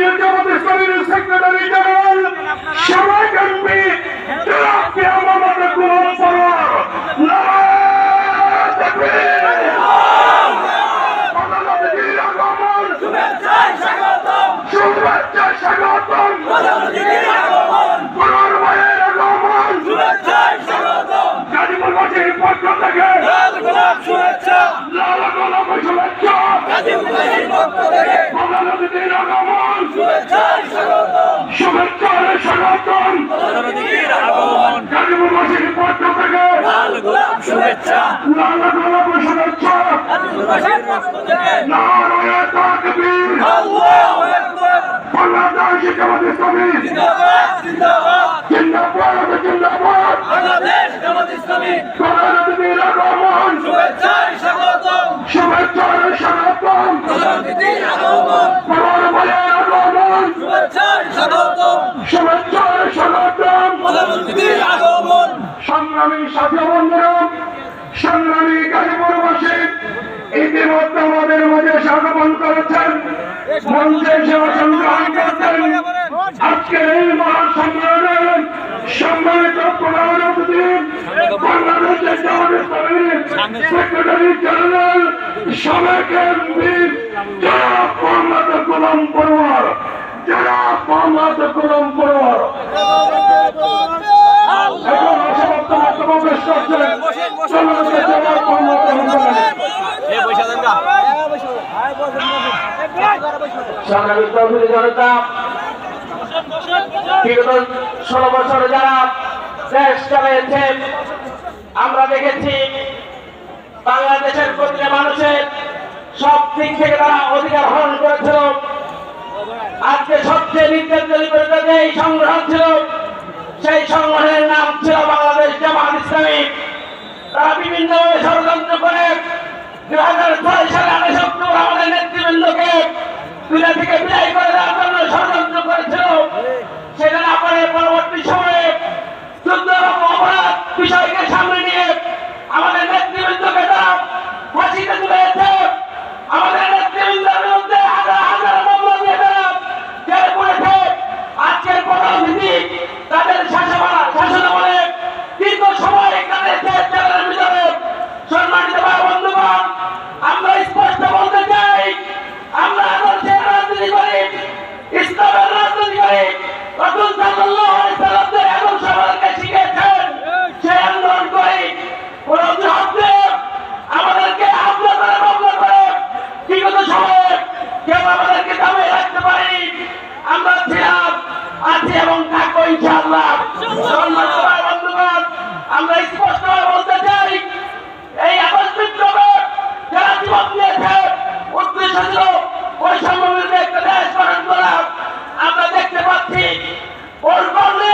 জাতীয় জামাত ইসলামীর secretary general, সবাই কান্দি জনাবকে আমাদের গোলাম পরোয়ার প্রধানমন্ত্রীর আগমন। শুভেচ্ছা স্বাগতম পরোয়ার ভাইয়ের আগমন গাজীপুরবাসীর পক্ষ থেকে লাল গোলাপ শুভেচ্ছা প্রধানমন্ত্রীর আগমন শুভেচ্ছা স্বাগতম গাজীপুরবাসীর পক্ষ থেকে লাল গোলাপ শুভেচ্ছা নারায়ণ তাকবীর বাংলাদেশ জামাত ইসলামী জিন্দাবাদ জিন্দাবাদ প্রধানমন্ত্রীর আগমন শুভেচ্ছার স্বাগতম পরোয়ার ভাইয়ের আগমন শুভেচ্ছার স্বাগতম সংগ্রামী সাথী বন্ধুরা আগমন করেছেন। মঞ্চে সেবা সংগ্রহণ করছেন আজকের এই মহাসংগ্রামে সম্মানিত প্রধান অতিথি বাংলাদেশের সেক্রেটারি জেনারেল সাবেক এমপি জনাব মোহাম্মদ গোলাম পরোয়ার জনাব মোহাম্মদ গোলাম পরোয়ার। এখন অসমাপ্ত বক্তব্য করছেন বাংলাদেশের জনাব মোহাম্মদ গোলাম সংগ্রামী তৌহিদ জনতা বিগত ষোলো বছর যারা দেশ চালিয়েছে আমরা দেখেছি বাংলাদেশের প্রতিটা মানুষের সব দিক থেকে তারা অধিকার হরণ করেছিল। আজকে সবচেয়ে নির্যাতনের বিরুদ্ধে এই সংগ্রাম ছিল, সেই সংগঠনের নাম ছিল বাংলাদেশ জামাত ইসলামী। তারা বিভিন্নভাবে ষড়যন্ত্র করে দুই হাজার ছয় সালে আঠাশ দুনিয়া থেকে করে দেওয়ার জন্য ষড়যন্ত্র করেছিল। সেটা না পরবর্তী সময়ে যুদ্ধ অপরাধ বিষয়কে সামনে নিয়ে আমাদের নেতৃবৃন্দকে তারা ফাঁসিতে তুলেছে আমাদের নেতৃবৃন্দের বিরুদ্ধে হাজার হাজার মামলা দিয়ে তারা জেলে পড়েছে আজকের প্রধানমন্ত্রী তাদের শাসনা শাসনামলে দীর্ঘ সময় এখানে জেলের ভিতরে সম্মানিত ভাই বন্ধুগণ আমরা স্পষ্ট বলতে চাই আমরা আদর্শের রাজনীতি করি ইসলামের রাজনীতি করি রসুল সাল্লাল্লাহু আলাইহি সাল্লামের আদর্শ আমাদেরকে শিখিয়েছেন সেই আন্দোলন করি কোন মুহূর্তে আমাদেরকে হামলা করে মামলা করে বিগত সময়ে কেউ আমাদেরকে দামে রাখতে পারেনি আমরা ছিলাম আছি এবং থাকব ইনশাআল্লাহ সম্মানিত ভাই বন্ধুগণ আমরা স্পষ্টভাবে বলতে চাই এই আবাস বিপ্লবে যারা জীবন দিয়েছে উদ্দেশ্য ছিল বৈষম্য বিরুদ্ধে একটা দেশ গঠন করা আমরা দেখতে পাচ্ছি ওর করলে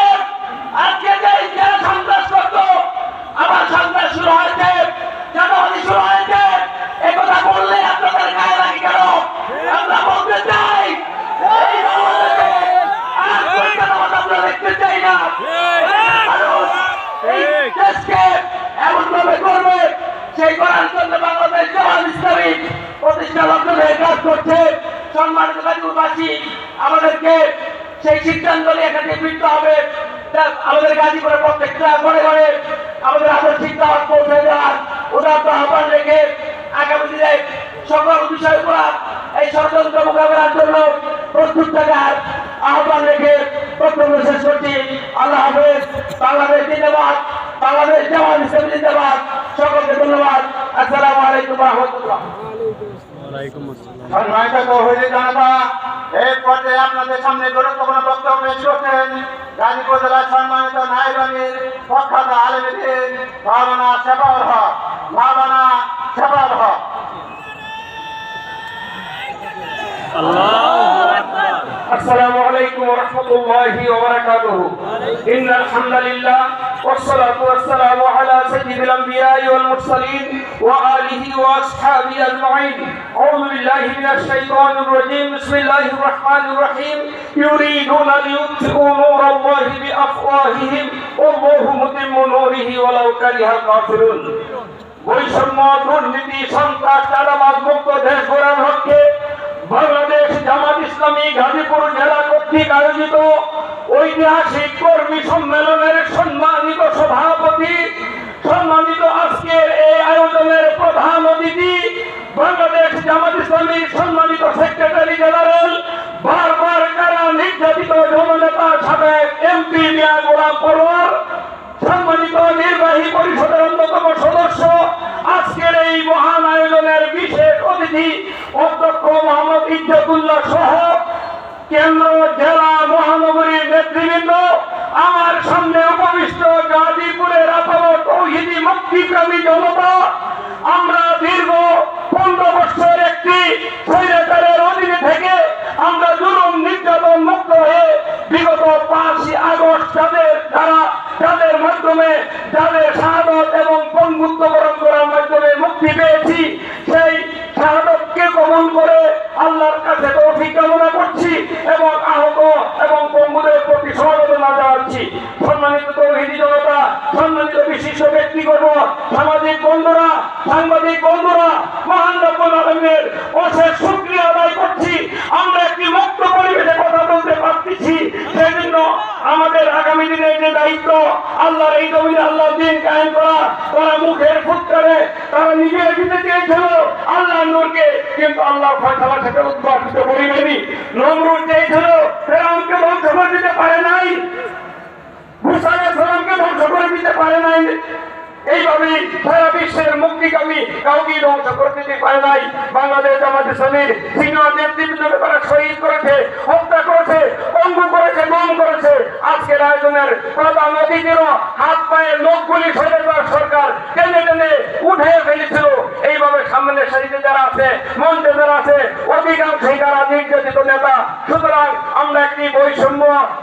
আজকে যে যারা সন্ত্রাস করতো আবার সন্ত্রাস শুরু হয়েছে জানুয়ারি শুরু হয়েছে একথা বললে আপনাদের গায়ে লাগে কেন আমরা বলতে চাই এই বাংলাদেশে আর কলকাতা আমরা দেখতে চাই না দেশকে এমন ভাবে করবে সেই করার জন্য বাংলাদেশ জামাত ইসলামী প্রতিষ্ঠা লক্ষ্য হয়ে কাজ করছে সম্মানিত গাজীপুরবাসী আমাদেরকে সেই সিদ্ধান্ত নিয়ে এখানে ফিরতে হবে আমাদের গাজীপুরের প্রত্যেকটা ঘরে ঘরে আমাদের আদর্শিক দাওয়াত পৌঁছে দেওয়ার উদাহরণ আহ্বান রেখে আগামী দিনে সকল বিষয়গুলো এই ষড়যন্ত্র মোকাবেলার জন্য প্রস্তুত থাকার আহ্বান রেখে বক্তব্য শেষ বাংলাদেশ জিন্দাবাদ বাংলাদেশ জামাত ইসলামী জিন্দাবাদ। সকলকে ধন্যবাদ। আসসালামু আলাইকুম রহমতুল্লাহ। এই পর্যায়ে আপনাদের সামনে গুরুত্বপূর্ণ বক্তব্য পেশ করছেন গাজীপুর জেলার সম্মানিত নাইবানির প্রখ্যাত আলমীদের মাওলানা সেবাউল হক। মাওলানা সেবাউল হক। السلام عليكم ورحمة الله وبركاته إن الحمد لله والصلاة والسلام على سيد الأنبياء والمرسلين وآله وأصحابه أجمعين أعوذ بالله من الشيطان الرجيم بسم الله الرحمن الرحيم يريدون ليطفئوا نور الله بأفواههم والله متم نوره ولو كره الكافرون বৈষম্য দুর্নীতি সন্ত্রাস চাঁদাবাজ মুক্ত দেশ গড়ার লক্ষ্যে বাংলাদেশ জামাত ইসলামী গাজীপুর জেলা কর্তৃক আয়োজিত ঐতিহাসিক কর্মী সম্মেলনের সম্মানিত সভাপতি, সম্মানিত আজকের এই আয়োজনের প্রধান অতিথি, বাংলাদেশ জামাত ইসলামীর সম্মানিত সেক্রেটারি জেনারেল, বারবার কারা নির্যাতিত জননেতা সাবেক এমপি মিয়া গোলাম পরোয়ার, সম্মানিত নির্বাহী পরিষদের অন্যতম সদস্য, আজকের এই মহান আয়োজনের বিশেষ অতিথি, অধ্যক্ষ ইজ্জতুল্লাহ সহ কেন্দ্র, জেলা মহানগরী নেতৃবৃন্দ, আমার সামনে উপবিষ্ট গাজীপুরের আপাত তৌহিদি মুক্তিকামী জনতা, আমরা দীর্ঘ পনেরো বছর একটি স্বৈরাচারের অধীনে থেকে আমরা জুলুম নির্যাতন মুক্ত হয়ে বিগত পাঁচই আগস্ট যাদের দ্বারা যাদের মাধ্যমে যাদের শাহাদত এবং পঙ্গুত্ব বরণ করার মাধ্যমে মুক্তি পেয়েছি সেই শাহাদতকে কবুল করে আল্লাহর কাছে কামনা করছি এবং আহত এবং পঙ্গুদের প্রতি সমবেদনা জানাচ্ছি, সম্মানিত তৌহিদি জনতা, সম্মানিত বিশিষ্ট ব্যক্তিগত সামাজিক বন্ধুরা, সাংবাদিক বন্ধুরা, মহান অশেষ শুক্রিয়া আদায় করছি। আমরা একটি মুক্ত পরিবেশে কথা বলতে পারতেছি। সেই জন্য আমাদের আগামী দিনের যে দায়িত্ব, আল্লাহর এই জমিনে আল্লাহ দিন কায়েম করা, তারা মুখের ফুৎকারে তারা নিজের দিতে চেয়েছিল। আল্লাহ নূরকে, কিন্তু আল্লাহ ফয়সালা থেকে উদ্ভাসিত করিবেনি নমরুদ চেয়েছিল ফেরাউনকে ধ্বংস করে দিতে পারে নাই। মুসা আলাইহিস ধ্বংস করে দিতে পারে নাই। এইভাবে সারা বিশ্বের মুক্তিকামী কাউকে ধ্বংস করে দিতে পারে নাই। বাংলাদেশ জামাত ইসলামীর সিনিয়র নেতৃবৃন্দকে তারা শহীদ করেছে, হত্যা করেছে, অঙ্গু করেছে গম করেছে। আজকের আয়োজনের প্রধান অতিথিরও হাত পায়ে লোকগুলি সরে সরকার টেনে টেনে উঠে সারিতে যারা আছে মঞ্চে যারা আছে অধিকাংশই যারা নির্যাতিত নেতা। সুতরাং আমরা একটি বৈষম্য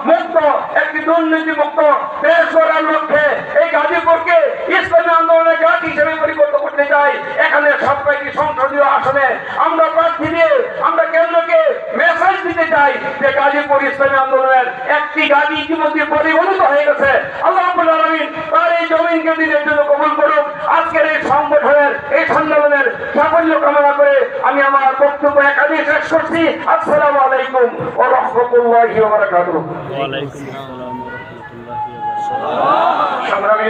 মুক্ত, একটি দুর্নীতি মুক্ত দেশ গড়ার লক্ষ্যে এই গাজীপুরকে ইসলামী আন্দোলনের ঘাট হিসেবে পরিবর্তন করতে চাই। এখানে সব কয়েকটি সংসদীয় আসনে আমরা প্রার্থী দিয়ে আমরা কেন্দ্রকে মেসেজ দিতে চাই যে গাজীপুর ইসলামী আন্দোলনের একটি গাড়ি ইতিমধ্যে পরিগণিত হয়ে গেছে। আল্লাহ রাব্বুল আলামিন তার এই জমিনকে দিনের জন্য কবুল করুন আজকের এই সংগঠনের এই সম্মেলনের সাফল্য কামনা করে আমি আমার বক্তব্য এখানে শেষ করছি। আসসালামু আলাইকুম ও রহমতুল্লাহি ওয়া বারাকাতুহু। ওয়ালাইকুম আসসালাম রহমতুল্লাহি ওয়া বারাকাতুহু। সংগ্রামী